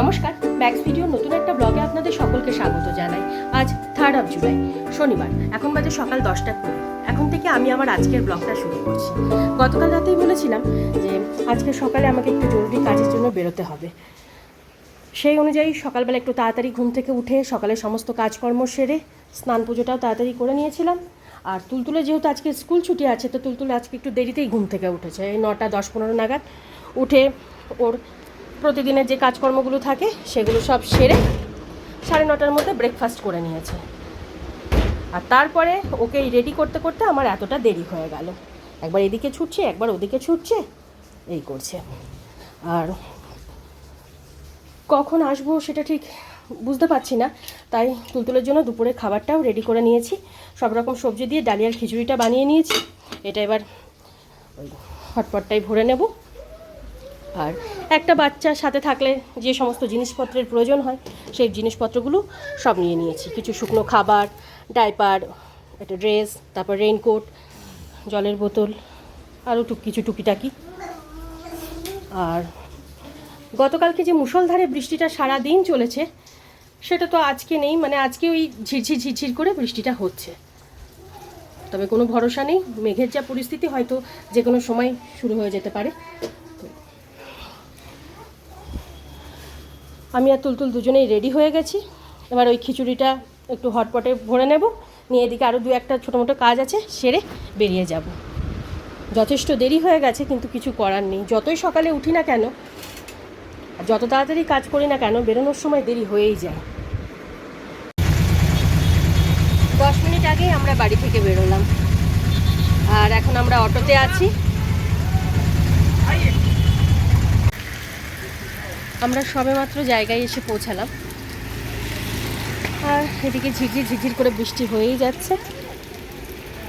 নমস্কার max video নতুন একটা ব্লগে আপনাদের সকলকে স্বাগত জানাই। আজ থার্ড অফ জুলাই শনিবার, এখন বাজে সকাল দশটা কুড়ি। এখন থেকে আমি আমার আজকের ব্লগটা শুরু করছি। গতকাল রাতেই বলেছিলাম যে, আজকে সকালে আমাকে একটু জরুরি কাজের জন্য বেরোতে হবে। সেই অনুযায়ী সকালবেলা একটু তাড়াতাড়ি ঘুম থেকে উঠে সকালে সমস্ত কাজকর্ম সেরে স্নান পুজোটাও তাড়াতাড়ি করে নিয়েছিলাম। আর তুলতুলে যেহেতু আজকে স্কুল ছুটি আছে, তো তুলতুলে আজকে একটু দেরিতেই ঘুম থেকে উঠেছে। এই নটা দশ পনেরো নাগাদ উঠে ওর প্রতিদিনের যে কাজকর্মগুলো থাকে, সেগুলো সব সেরে সাড়ে নটার মধ্যে ব্রেকফাস্ট করে নিয়েছে। আর তারপরে ওকে রেডি করতে করতে আমার এতটা দেরি হয়ে গেল। একবার এদিকে ছুটছে, একবার ওদিকে ছুটছে, এই করছে। আর কখন আসব সেটা ঠিক বুঝতে পারছি না, তাই তুলতুলের জন্য দুপুরের খাবারটাও রেডি করে নিয়েছি। সব রকম সবজি দিয়ে ডালিয়ার খিচুড়িটা বানিয়ে নিয়েছি। এটা এবার ওই হটপটটাই ভরে নেব। আর একটা বাচ্চার সাথে থাকলে যে সমস্ত জিনিসপত্রের প্রয়োজন হয়, সেই জিনিসপত্রগুলো সব নিয়ে নিয়েছি। কিছু শুকনো খাবার, ডাইপার, একটা ড্রেস, তারপর রেইনকোট, জলের বোতল, আরও টুক, কিছু টুকিটাকি। আর গতকালকে যে মুষলধারে বৃষ্টিটা সারা দিন চলেছে, সেটা তো আজকে নেই মানে আজকে ওই ঝিরঝির ঝিরঝির করে বৃষ্টিটা হচ্ছে। তবে কোনো ভরসা নেই, মেঘের যা পরিস্থিতি হয়তো যে কোনো সময় শুরু হয়ে যেতে পারে। আমি আর তুলতুল দুজনেই রেডি হয়ে গেছি। এবার ওই খিচুড়িটা একটু হটপটে ভরে নেব। নিয়ে এদিকে আরও দু একটা ছোটো মোটো কাজ আছে, সেরে বেরিয়ে যাব। যথেষ্ট দেরি হয়ে গেছে, কিন্তু কিছু করার নেই। যতই সকালে উঠি না কেন, যত তাড়াতাড়ি কাজ করি না কেন, বেরোনোর সময় দেরি হয়েই যায়। দশ মিনিট আগেই আমরা বাড়ি থেকে বেরোলাম। আর এখন আমরা অটোতে আছি। আমরা সবেমাত্র জায়গায় এসে পৌঁছালাম। আর এদিকে ঝিরঝির ঝিরঝির করে বৃষ্টি হয়েই যাচ্ছে।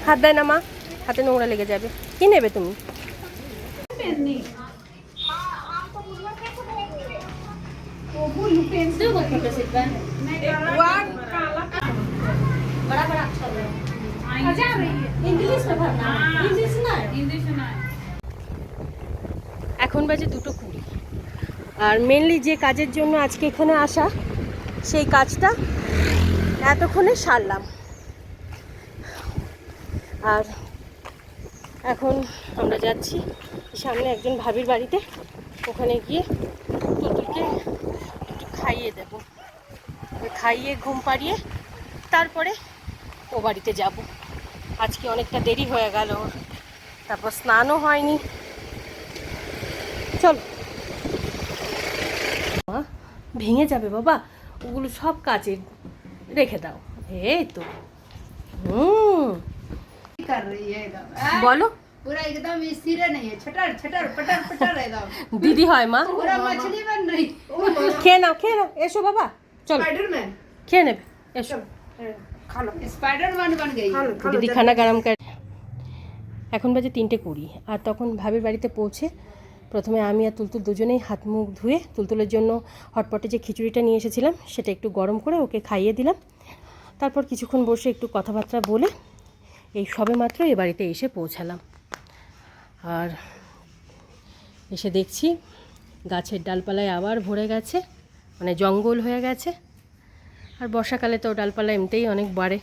হাত দেয় না মা, হাতে নোংরা লেগে যাবে। কি নেবে তুমি? এখন বাজে দুটো কুড়ি। আর মেনলি যে কাজের জন্য আজকে এখানে আসা, সেই কাজটা এতক্ষণে সারলাম। আর এখন আমরা যাচ্ছি সামনে একজন ভাবির বাড়িতে। ওখানে গিয়ে তুতুলকে একটু খাইয়ে দেব। খাইয়ে ঘুম পাড়িয়ে তারপরে ও বাড়িতে যাব। আজকে অনেকটা দেরি হয়ে গেল তারপর স্নানও হয়নি। চল। মা ভেঙে যাবে বাবা ওগুলো সব কাচে রেখে দাও এই তো হুম कर रही है एकदम आ? বলো पूरा एकदम स्थिर नहीं है छटर छटर पटर पटर एकदम দিদি হয় মা पूरा मछली बन रही খেয়ে নাও খেয়ে নাও এসো বাবা চলো स्पाइडरमैन খেয়ে নেবে এসো स्पाइडरमैन बन गई দিদি খানা গরম কর এখন বাজে তিনটে কুড়ি আর তখন ভাবির বাড়িতে পৌঁছে প্রথমে আমি আর তুলতুল দুজনেই হাত মুখ ধুয়ে তুলতুলের জন্য হটপটে যে খিচুড়িটা নিয়ে এসেছিলাম, সেটা একটু গরম করে ওকে খাইয়ে দিলাম। তারপর কিছুক্ষণ বসে একটু কথাবার্তা বলে এই সবে মাত্র এ বাড়িতে এসে পৌঁছালাম। আর এসে দেখছি গাছের ডালপালায় আবার ভরে গেছে মানে জঙ্গল হয়ে গেছে। আর বর্ষাকালে তো ডালপালা এমনিতেই অনেক বাড়ে।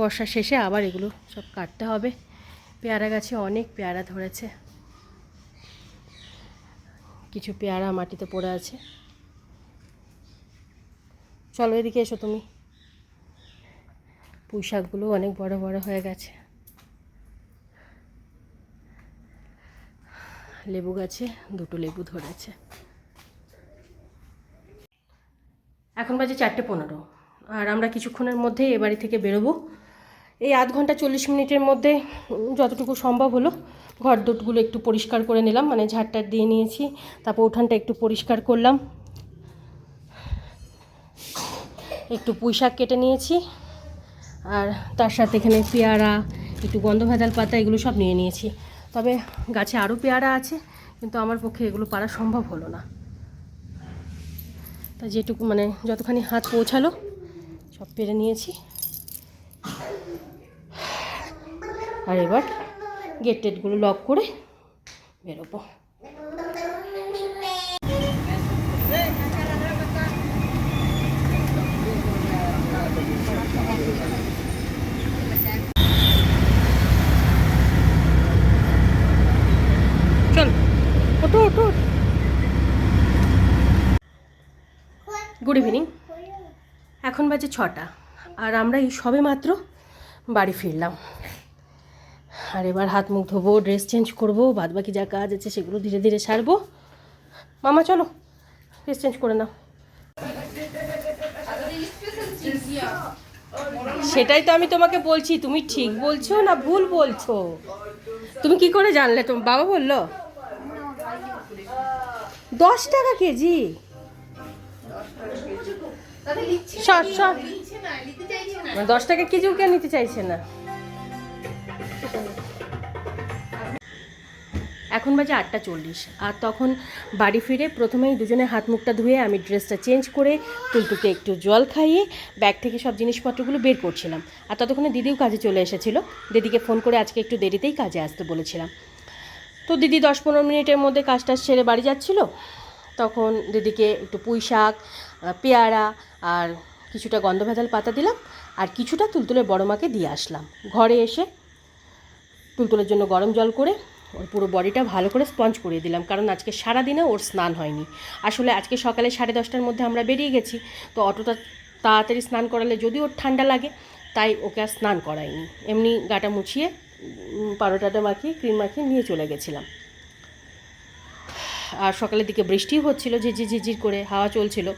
বর্ষা শেষে আবার এগুলো সব কাটতে হবে। পেয়ারা গাছে অনেক পেয়ারা ধরেছে। কিছু পেয়ারা মাটিতে পড়ে আছে। চলো এদিকে এসো তুমি। পুঁই শাকগুলো অনেক বড় বড় হয়ে গেছে। লেবু গাছে দুটো লেবু ধরেছে। এখন বাজে চারটে পনেরো। আর আমরা কিছুক্ষণের মধ্যেই এ বাড়ি থেকে বেরোবো। এই আধ ঘণ্টা চল্লিশ মিনিটের মধ্যে যতটুকু সম্ভব হলো ঘর দুটগুলো একটু পরিষ্কার করে নিলাম মানে ঝাড়টার দিয়ে নিয়েছি, তারপর উঠানটা একটু পরিষ্কার করলাম। একটু পুঁই শাক কেটে নিয়েছি, আর তার সাথে এখানে পেয়ারা, একটু গন্ধ ভেদাল পাতা, এগুলো সব নিয়ে নিয়েছি। তবে গাছে আরও পেয়ারা আছে, কিন্তু আমার পক্ষে এগুলো পারা সম্ভব হলো না। তা যেটুকু মানে যতখানি হাত পৌঁছালো, সব পেরে নিয়েছি। আর এবার গেট টেটগুলো লক করে বেরোবো। চল ওটো ওটো গুড ইভিনিং এখন বাজে ছটা, আর আমরা এই সবে মাত্র বাড়ি ফিরলাম। আর এবার হাত মুখ ধোবো ড্রেস চেঞ্জ করব বাদ বাকি যা কাজ আছে সেগুলো ধীরে ধীরে সারবো। মামা চলো ড্রেস চেঞ্জ করে নাও। সেটাই তো আমি তোমাকে বলছি তুমি ঠিক বলছো না ভুল বলছো? তুমি কি করে জানলে? তোমার বাবা বলল? দশ টাকা কেজি? দশ টাকা কেজিও কেন নিতে চাইছে না। এখন বাজে আটটা চল্লিশ। আর তখন বাড়ি ফিরে প্রথমেই দুজনে হাত মুখটা ধুয়ে আমি ড্রেসটা চেঞ্জ করে তুলতুকে একটু জল খাইয়ে ব্যাগ থেকে সব জিনিসপত্রগুলো বের করছিলাম। আর ততক্ষণে দিদিও কাজে চলে এসেছিল। দিদিকে ফোন করে আজকে একটু দেরিতেই কাজে আসতে বলেছিলাম। তো দিদি দশ পনেরো মিনিটের মধ্যে কাজটা সেরে বাড়ি যাচ্ছিল। তখন দিদিকে একটু পুঁই শাক পেয়ারা আর কিছুটা গন্ধ ভেজাল পাতা দিলাম। আর কিছুটা তুলতুলের বড় মাকে দিয়ে আসলাম। ঘরে এসে তুলতুলের জন্য গরম জল করে ওর পুরো বডিটা ভালো করে স্পঞ্জ করিয়ে দিলাম। কারণ আজকে সারাদিনে ওর স্নান হয়নি। আসলে আজকে সকালে সাড়ে দশটার মধ্যে আমরা বেরিয়ে গেছি। তো অটোটা তাড়াতাড়ি স্নান করালে যদি ওর ঠান্ডা লাগে, তাই ওকে আর স্নান করাইনি। এমনি গাটা মুছিয়ে পাউডারটা মাখিয়ে, ক্রিম মাখিয়ে নিয়ে চলে গেছিলাম। আর সকালের দিকে বৃষ্টিও হচ্ছিল ঝিঝি ঝিঝির করে হাওয়া চলছিল।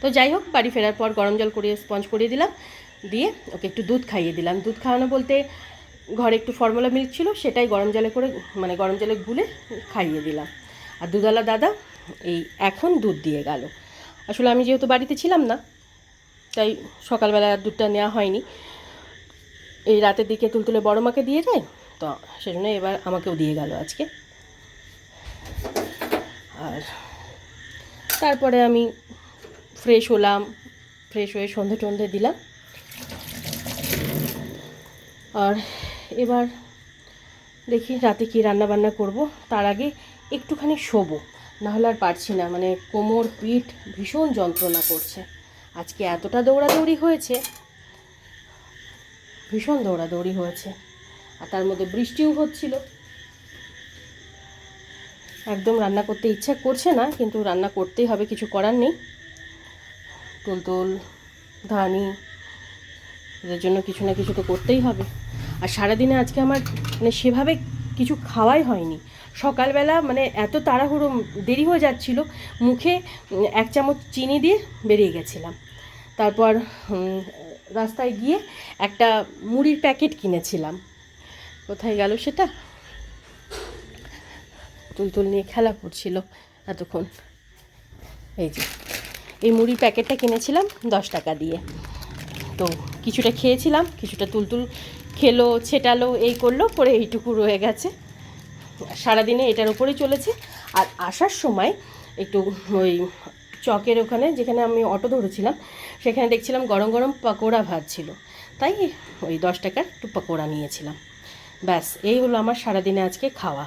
তো যাই হোক, বাড়ি ফেরার পর গরম জল করিয়ে, স্পঞ্জ করিয়ে দিলাম। দিয়ে ওকে একটু দুধ খাইয়ে দিলাম। দুধ খাওয়ানো বলতে ঘরে একটু ফর্মুলা মিল্ক ছিল, সেটাই গরম জলে করে মানে গরম জলে গুলে খাইয়ে দিলাম। আর দুধওয়ালা দাদা এই এখন দুধ দিয়ে গেল। আসলে আমি যেহেতু বাড়িতে ছিলাম না, তাই সকালবেলা দুধটা নেওয়া হয়নি। এই রাতের দিকে তুলতুলে বড় মাকে দিয়ে যায়, তো সেজন্য এবার আমাকেও দিয়ে গেল আজকে। আর তারপরে আমি ফ্রেশ হলাম ফ্রেশ হয়ে সন্ধে টন্ধে দিলাম। আর এবার দেখি রাতে কি রান্না বান্না করব। তার আগে একটুখানি শোবো। নাহলে আর পারছি না মানে কোমর, পিঠ ভীষণ যন্ত্রণা করছে। আজকে এতটা দৌড়াদৌড়ি হয়েছে, ভীষণ দৌড়াদৌড়ি হয়েছে। আর তার মধ্যে বৃষ্টিও হচ্ছিল। একদম রান্না করতে ইচ্ছা করছে না, কিন্তু রান্না করতেই হবে, কিছু করার নেই। তুলতুল, ধানি, এদের জন্য কিছু না কিছু তো করতেই হবে। আর সারাদিনে আজকে আমার মানে সেভাবে কিছু খাওয়াই হয়নি। সকালবেলা মানে এত তাড়াহুড়ো, দেরি হয়ে যাচ্ছিল, মুখে এক চামচ চিনি দিয়ে বেরিয়ে গেছিলাম। তারপর রাস্তায় গিয়ে একটা মুড়ির প্যাকেট কিনেছিলাম। কোথায় গেল সেটা? তুলতুল নিয়ে খেলা করছিল এতক্ষণ। এই যে, এই মুড়ির প্যাকেটটা কিনেছিলাম দশ টাকা দিয়ে। তো কিছুটা খেয়েছিলাম, কিছুটা তুলতুল খেলো, ছেটালো, এই করল পরে এইটুকু রয়ে গেছে। সারাদিনে এটার উপরেই চলেছে। আর আসার সময় একটু ওই চকের ওখানে যেখানে আমি অটো ধরেছিলাম, সেখানে দেখছিলাম গরম গরম পকোড়া ভাজছিল তাই ওই দশ টাকার একটু পকোড়া নিয়েছিলাম। ব্যাস, এই হলো আমার সারাদিনে আজকে খাওয়া।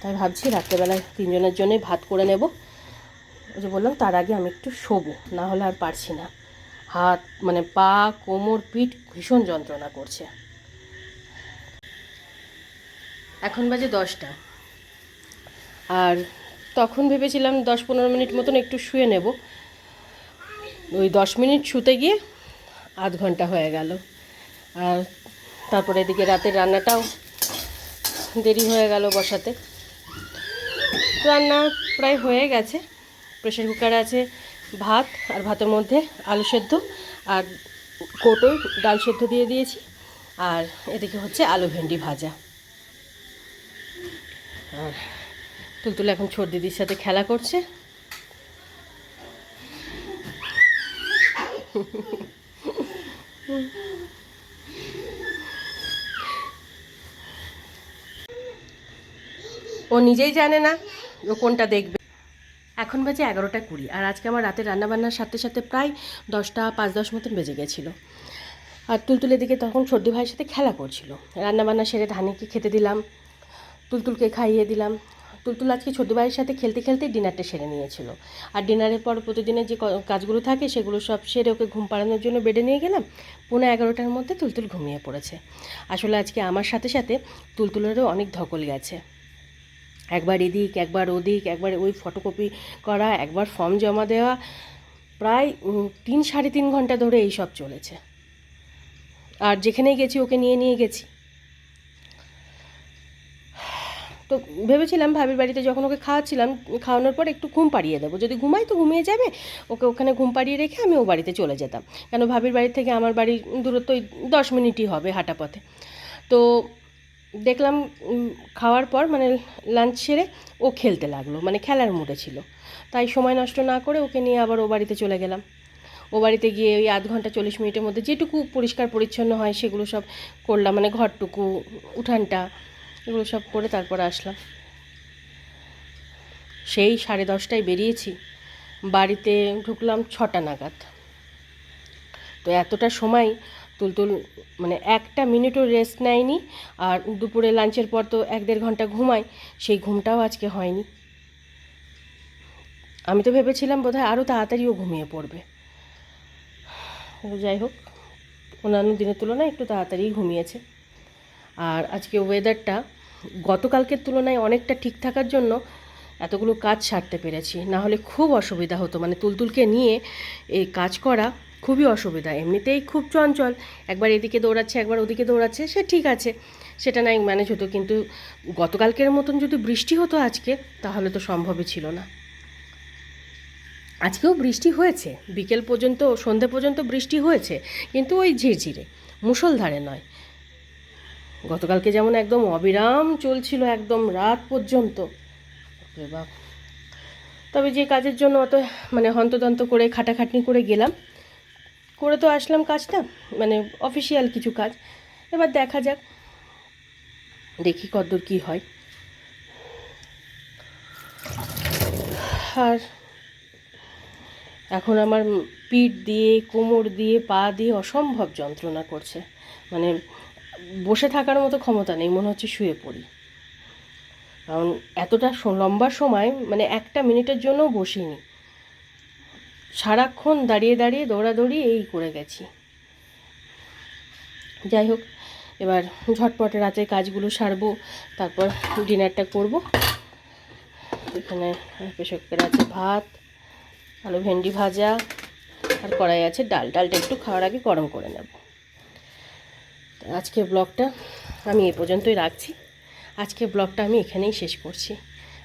তাই ভাবছি রাত্রেবেলায় তিনজনের জন্যই ভাত করে নেব। ওই যে বললাম, তার আগে আমি একটু শোবো, না হলে আর পারছি না। হাত মানে পা, কোমর, পিঠ ভীষণ যন্ত্রণা করছে। এখন বাজে দশটা। আর তখন ভেবেছিলাম দশ পনেরো মিনিট মতন একটু শুয়ে নেব। ওই দশ মিনিট শুতে গিয়ে আধ ঘণ্টা হয়ে গেল। আর তারপরে এদিকে রাতের রান্নাটাও দেরি হয়ে গেল বসাতে। রান্না প্রায় হয়ে গেছে। প্রেশার কুকার আছে। ভাত আর ভাতের মধ্যে আলু সেদ্ধ আর কোটোই ডাল সেদ্ধ দিয়ে দিয়েছি। আর এদিকে হচ্ছে আলু ভেন্ডি ভাজা। আর তুলতুল এখন ছোট দিদির সাথে খেলা করছে। ও নিজেই জানে না ও কোনটা দেখবে। এখন বাজে এগারোটা কুড়ি আর আজকে আমার রাতে রান্নাবান্নার সাথে সাথে প্রায় দশটা, পাঁচ দশ মতন বেজে গেছিল। আর তুলতুলের দিকে তখন সর্দি ভাইয়ের সাথে খেলা করছিল। রান্নাবান্না সেরে ধানিকে খেতে দিলাম, তুলতুলকে খাইয়ে দিলাম। তুলতুল আজকে ছোটো ভাইয়ের সাথে খেলতে খেলতে ডিনারটা সেরে নিয়েছিল। আর ডিনারের পর প্রতিদিনের যে কাজগুলো থাকে সেগুলো সব সেরে ওকে ঘুম পাড়ানোর জন্য বেডে নিয়ে গেলাম। পৌনে এগারোটার মধ্যে তুলতুল ঘুমিয়ে পড়েছে। আসলে আজকে আমার সাথে সাথে তুলতুলেরও অনেক ধকল গেছে। একবার এদিক, একবার ওদিক, একবার ওই ফটোকপি করা, একবার ফর্ম জমা দেওয়া, প্রায় তিন সাড়ে তিন ঘণ্টা ধরে এই সব চলেছে। আর যেখানেই গেছি, ওকে নিয়ে নিয়ে গেছি। তো ভেবেছিলাম ভাবির বাড়িতে যখন ওকে খাওয়াচ্ছিলাম, খাওয়ানোর পর একটু ঘুম পাড়িয়ে দেবো। যদি ঘুমাই তো ঘুমিয়ে যাবে। ওকে ওখানে ঘুম পাড়িয়ে রেখে আমি ও বাড়িতে চলে যেতাম। কেন ভাবির বাড়ি থেকে আমার বাড়ির দূরত্ব দশ মিনিটই হবে হাঁটা পথে। তো দেখলাম খাওয়ার পর মানে লাঞ্চ সেরে ও খেলতে লাগল মানে খেলার মুডে ছিল। তাই সময় নষ্ট না করে ওকে নিয়ে আবার ও বাড়িতে চলে গেলাম। ও বাড়িতে গিয়ে ওই আধ ঘণ্টা চল্লিশ মিনিটের মধ্যে যেটুকু পরিষ্কার পরিচ্ছন্ন হয় সেগুলো সব করলাম মানে ঘরটুকু, উঠানটা, এগুলো সব করে তারপর আসলাম। সেই সাড়ে দশটায় বেরিয়েছি, বাড়িতে ঢুকলাম ছটা নাগাদ। তো এতটা সময় তুলতুল মানে একটা মিনিটও রেস্ট নেয়নি। আর দুপুরে লাঞ্চের পর তো এক দেড় ঘণ্টা ঘুমায় সেই ঘুমটাও আজকে হয়নি। আমি তো ভেবেছিলাম বোধহয় আরও তাড়াতাড়িও ঘুমিয়ে পড়বে। যাই হোক, অন্যান্য দিনের তুলনায় একটু তাড়াতাড়ি ঘুমিয়েছে। আর আজকে ওয়েদারটা গতকালকের তুলনায় অনেকটা ঠিক থাকার জন্য এতগুলো কাজ সারতে পেরেছি। না হলে খুব অসুবিধা হতো। মানে তুলতুলকে নিয়ে এই কাজ করা খুবই অসুবিধা। এমনিতেই খুব চঞ্চল। একবার এদিকে দৌড়াচ্ছে, একবার ওদিকে দৌড়াচ্ছে, সে ঠিক আছে। সেটা নাই ম্যানেজ হতো, কিন্তু গতকালকের মতন যদি বৃষ্টি হতো আজকে, তাহলে তো সম্ভবই ছিল না। আজকেও বৃষ্টি হয়েছে। বিকেল পর্যন্ত, সন্ধে পর্যন্ত বৃষ্টি হয়েছে, কিন্তু ওই ঝিরঝিরে, মুষলধারে নয়। গতকালকে যেমন একদম অবিরাম চলছিল একদম রাত পর্যন্ত। তবে যে কাজের জন্য অত মানে হন্তদন্ত করে, খাটাখাটনি করে গেলাম করে তো আসলাম কাজটা মানে অফিসিয়াল কিছু কাজ। এবার দেখা যাক, দেখি কতদূর কী হয়। আর এখন আমার পিঠ দিয়ে, কোমর দিয়ে, পা দিয়ে অসম্ভব যন্ত্রণা করছে। মানে বসে থাকার মতো ক্ষমতা নেই, মনে হচ্ছে শুয়ে পড়ি। কারণ এতটা লম্বা সময় মানে একটা মিনিটের জন্যও বসিনি। সারাক্ষণ দাঁড়িয়ে দাঁড়িয়ে দৌড়াদৌড়ি এই করে গেছি। যাই হোক, এবার ঝটপটে রাতের কাজগুলো সারবো, তারপর ডিনারটা করব। এখানে প্রেশার কুকারে আছে ভাত, আলু ভেন্ডি ভাজা, আর কড়াই আছে ডাল। ডালটা একটু খাওয়ার আগে গরম করে নেব। আজকে ব্লগটা আমি এ পর্যন্তই রাখছি। আজকে ব্লগটা আমি এখানেই শেষ করছি।